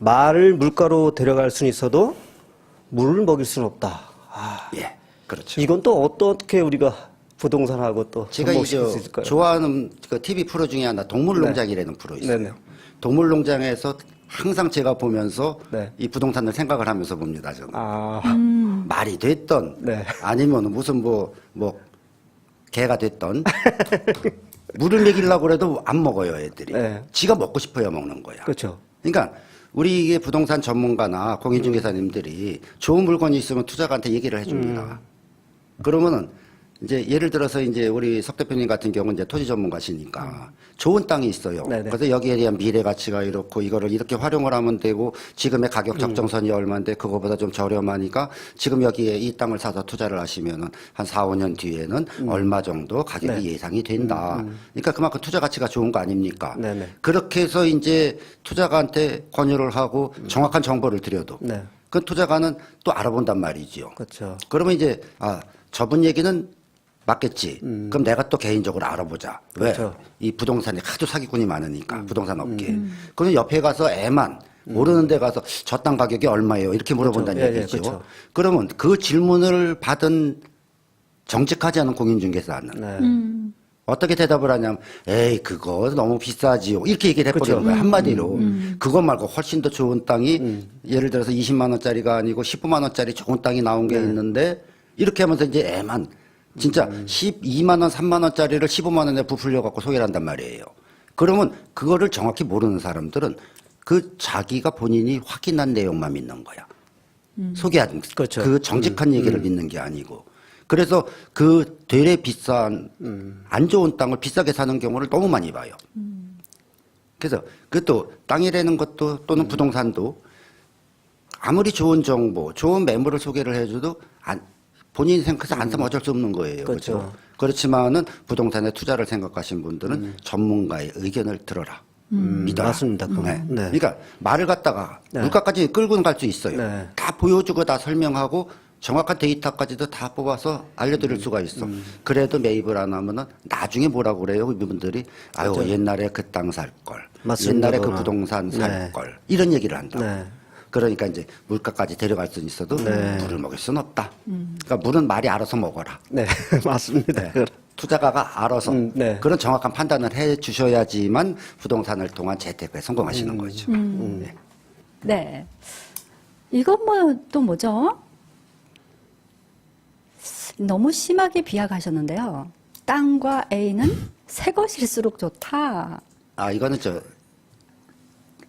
말을 물가로 데려갈 수는 있어도 물을 먹일 수는 없다. 아, 예, 그렇죠. 이건 또 어떻게 우리가 부동산하고 또 제가 이제 접목시킬 수 있을까요? 좋아하는 그 TV 프로 중에 하나 동물농장이라는 프로 있어요. 네네. 동물농장에서 항상 제가 보면서 네. 이 부동산을 생각을 하면서 봅니다. 저는 아, 말이 됐던 네. 아니면 무슨 뭐뭐 개가 됐던 물을 먹이려고 그래도 안 먹어요 애들이. 네. 지가 먹고 싶어야 먹는 거야. 그렇죠. 그러니까 우리 이게 부동산 전문가나 공인중개사님들이 좋은 물건이 있으면 투자가한테 얘기를 해줍니다. 음. 그러면은 이제 예를 들어서 이제 우리 석 대표님 같은 경우는 이제 토지 전문가시니까 좋은 땅이 있어요. 음. 네네. 그래서 여기에 대한 미래 가치가 이렇고 이거를 이렇게 활용을 하면 되고 지금의 가격 음. 적정선이 얼마인데 그거보다 좀 저렴하니까 지금 여기에 이 땅을 사서 투자를 하시면은 한 4, 5년 뒤에는 음. 얼마 정도 가격이 예상이 된다. 그러니까 그만큼 투자 가치가 좋은 거 아닙니까? 네네. 그렇게 해서 이제 투자가한테 권유를 하고 정확한 정보를 드려도 네. 그 투자가는 또 알아본단 말이지요. 그렇죠. 그러면 이제 아 저분 얘기는 맞겠지. 그럼 내가 또 개인적으로 알아보자. 왜? 음. 그렇죠. 음. 이 부동산에 하도 사기꾼이 많으니까 부동산 업계. 그럼 옆에 가서 애만 모르는 데 가서 저 땅 가격이 얼마예요? 이렇게 물어본다는 그렇죠. 예, 예, 얘기죠. 그렇죠. 그러면 그 질문을 받은 정직하지 않은 공인중개사는 네. 어떻게 대답을 하냐면 에이 그거 너무 비싸지요 이렇게 얘기를 해버리는 그렇죠. 거야 한마디로 그거 말고 훨씬 더 좋은 땅이 예를 들어서 20만 원짜리가 아니고 15만 원짜리 좋은 땅이 나온 게 있는데 이렇게 하면서 이제 애만 진짜 12만 원 3만 원짜리를 15만 원에 부풀려 갖고 소개를 한단 말이에요. 그러면 그거를 정확히 모르는 사람들은 그 자기가 본인이 확인한 내용만 믿는 거야. 소개한 그렇죠. 그 정직한 얘기를 믿는 게 아니고. 그래서 그 되레 비싼 안 좋은 땅을 비싸게 사는 경우를 너무 많이 봐요. 그래서 그것도 땅이라는 것도 또는 부동산도 아무리 좋은 정보, 좋은 매물을 소개를 해줘도 안, 본인이 생각해서 안 사면 어쩔 수 없는 거예요. 그렇죠. 그렇죠. 그렇지만은 부동산에 투자를 생각하신 분들은 전문가의 의견을 들어라. 믿어라. 맞습니다. 그거. 네. 네. 그러니까 말을 갖다가 네. 물가까지 끌고는 갈수 있어요. 네. 다 보여주고 다 설명하고 정확한 데이터까지도 다 뽑아서 알려드릴 음. 수가 있어. 그래도 매입을 안 하면은 나중에 뭐라고 그래요? 이분들이 아유 옛날에 그 땅 살 걸, 맞습니다, 옛날에 그 그거는. 부동산 살 네. 걸 이런 얘기를 한다. 네. 그러니까 이제 물가까지 데려갈 수는 있어도 네. 물을 먹일 수는 없다. 그러니까 물은 말이 알아서 먹어라. 네, 맞습니다. 네. 투자가가 알아서 음, 네. 그런 정확한 판단을 해 주셔야지만 부동산을 통한 재테크에 음. 성공하시는 거죠. 네. 네. 이건 뭐 또 뭐죠? 너무 심하게 비약하셨는데요. 땅과 A는 새 것일수록 좋다. 아 이거는 저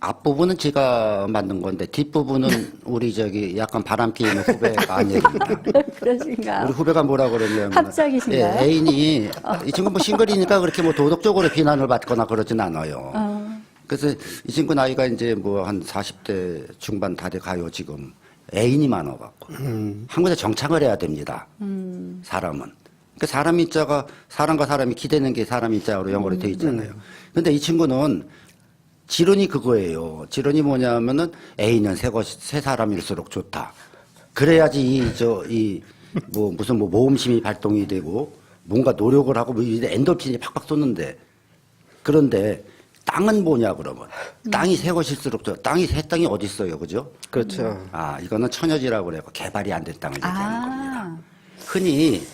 앞부분은 제가 만든 건데 뒷부분은 우리 저기 약간 바람 피는 후배가 아니에요. 그러신가? 우리 후배가 뭐라 그러냐면 합작이신가요? 예, 애인이 이 친구 뭐 싱글이니까 그렇게 뭐 도덕적으로 비난을 받거나 그러진 않아요. 어. 그래서 이 친구 나이가 이제 뭐 한 40대 중반 다 돼 가요 지금 애인이 많아갖고 한국에 정착을 해야 됩니다. 사람은. 그 사람 인자가 사람과 사람이 기대는 게 사람 인자로 영어로 돼 있잖아요. 근데 이 친구는 지론이 그거예요. 지론이 뭐냐면은 A는 새 것, 새 사람일수록 좋다. 그래야지 이, 저, 이, 뭐, 무슨 뭐 모험심이 발동이 되고 뭔가 노력을 하고 뭐 이래 엔돌핀이 팍팍 쏘는데 그런데 땅은 뭐냐 그러면 땅이 새 것일수록 좋다. 땅이 새 땅이 어디 있어요. 그죠? 그렇죠. 아, 이거는 천여지라고 그래요. 개발이 안 된 땅을 얘기하는 겁니다. 아. 흔히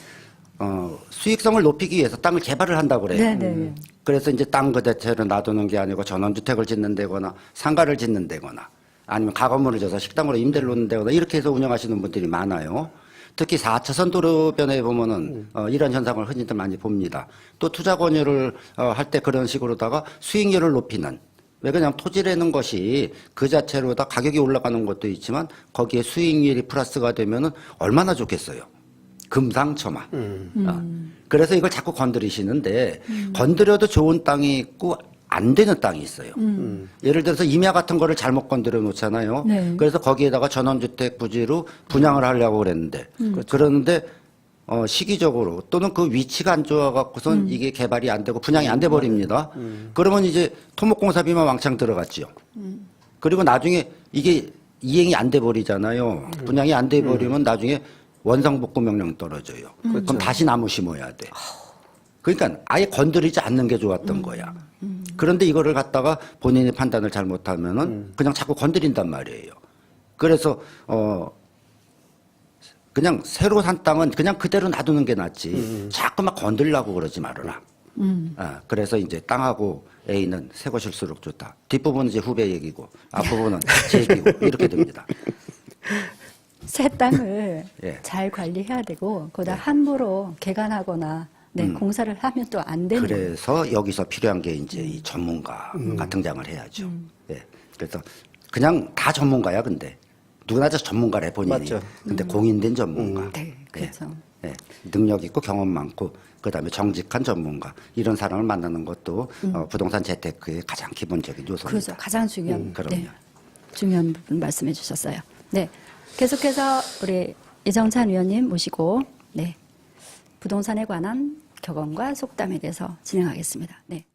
어, 수익성을 높이기 위해서 땅을 개발을 한다고 그래요. 네네. 그래서 이제 땅그 자체를 놔두는 게 아니고 전원주택을 짓는 데거나 상가를 짓는 데거나 아니면 가건물을 져서 식당으로 임대를 놓는 데거나 이렇게 해서 운영하시는 분들이 많아요. 특히 4차선 도로변에 보면은 어, 이런 현상을 흔히들 많이 봅니다. 또 투자 권유를 어, 할 때 그런 식으로다가 수익률을 높이는 왜 그냥 토지라는 것이 그 자체로 다 가격이 올라가는 것도 있지만 거기에 수익률이 플러스가 되면은 얼마나 좋겠어요. 금상첨화. 어. 그래서 이걸 자꾸 건드리시는데 건드려도 좋은 땅이 있고 안 되는 땅이 있어요. 예를 들어서 임야 같은 거를 잘못 건드려 놓잖아요. 네. 그래서 거기에다가 전원주택 부지로 분양을 하려고 그랬는데 그러는데 어, 시기적으로 또는 그 위치가 안 좋아갖고선 이게 개발이 안 되고 분양이 안 돼 버립니다. 그러면 이제 토목공사비만 왕창 들어갔지요. 그리고 나중에 이게 이행이 안 돼 버리잖아요. 분양이 안 돼 버리면 나중에 원상복구 명령 떨어져요. 그럼 다시 나무 심어야 돼. 그러니까 아예 건드리지 않는 게 좋았던 거야. 그런데 이거를 갖다가 본인이 판단을 잘못하면은 음. 그냥 자꾸 건드린단 말이에요. 그래서 어 그냥 새로 산 땅은 그냥 그대로 놔두는 게 낫지. 음. 자꾸 막 건들려고 그러지 말아라. 아, 그래서 이제 땅하고 A는 새 것일수록 좋다. 뒷부분은 이제 후배 얘기고 앞부분은 제 얘기고 이렇게 됩니다. 새 땅을 예. 잘 관리해야 되고 거기다 함부로 개간하거나 네, 음. 공사를 하면 또 안 되는 거예요. 그래서 여기서 필요한 게 이제 이 전문가가 등장을 해야죠. 예. 그래서 그냥 다 전문가야, 근데. 누구나 다 전문가래, 본인이. 맞죠. 근데 공인된 전문가. 네, 그렇죠. 예. 능력 있고 경험 많고, 그 다음에 정직한 전문가. 이런 사람을 만나는 것도 어, 부동산 재테크의 가장 기본적인 요소입니다. 그렇죠. 가장 중요한 음, 그럼요. 네, 중요한 부분 말씀해 주셨어요. 네. 계속해서 우리 이정찬 위원님 모시고 네. 부동산에 관한 경험과 속담에 대해서 진행하겠습니다. 네.